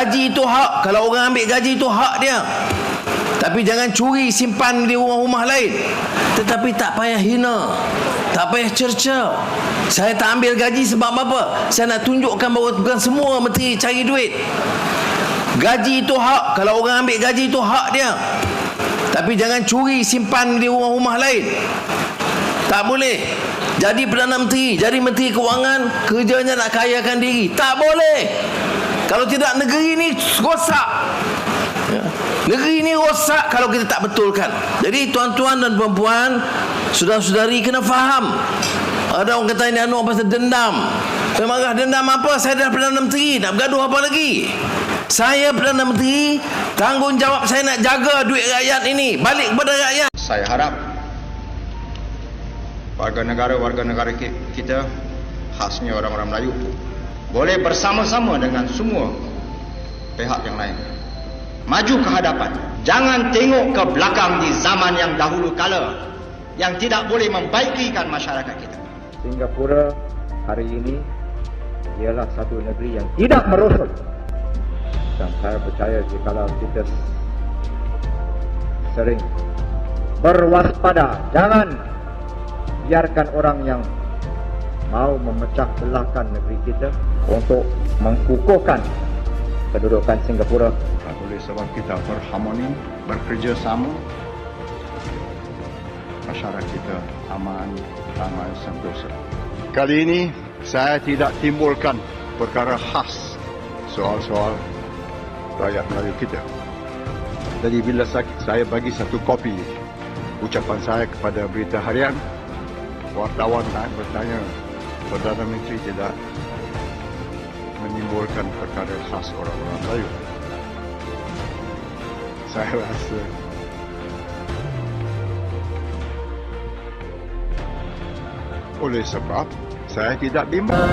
Gaji itu hak. Kalau orang ambil gaji itu hak dia. Tapi jangan curi simpan di rumah-rumah lain. Tetapi tak payah hina. Tak payah cerca. Saya tak ambil gaji sebab apa? Saya nak tunjukkan bahawa bukan semua mesti cari duit. Gaji itu hak. Kalau orang ambil gaji itu hak dia. Tapi jangan curi simpan di rumah-rumah lain. Tak boleh. Jadi Perdana Menteri, jadi Menteri Kewangan, kerjanya nak kayakan diri. Tak boleh. Kalau tidak negeri ini rosak. Ya. Negeri ini rosak kalau kita tak betulkan. Jadi tuan-tuan dan puan-puan, saudara-saudari kena faham. Ada orang kata ini anu pasal dendam. Saya marah dendam apa? Saya dah Perdana Menteri. Nak bergaduh apa lagi? Saya Perdana Menteri, tanggungjawab saya nak jaga duit rakyat ini. Balik kepada rakyat. Saya harap warga negara-warga negara ki- kita khasnya orang-orang Melayu boleh bersama-sama dengan semua pihak yang lain. Maju ke hadapan. Jangan tengok ke belakang di zaman yang dahulu kala yang tidak boleh membaikikan masyarakat kita. Singapura hari ini ialah satu negeri yang tidak merosot. Dan saya percaya jika kita sering berwaspada jangan biarkan orang yang mau memecah belahkan negeri kita untuk mengkukuhkan kedudukan Singapura. Oleh sebab kita berharmoni bekerja sama. Masyarakat kita aman damai sentosa kali ini saya tidak timbulkan perkara khas soal-soal rakyat Melayu kita. Jadi bila sa- saya bagi satu kopi ucapan saya kepada berita harian wartawan naik bertanya Perdana Menteri tidak menimbulkan perkara khas orang-orang Melayu. Saya rasa oleh sebab saya tidak bimbang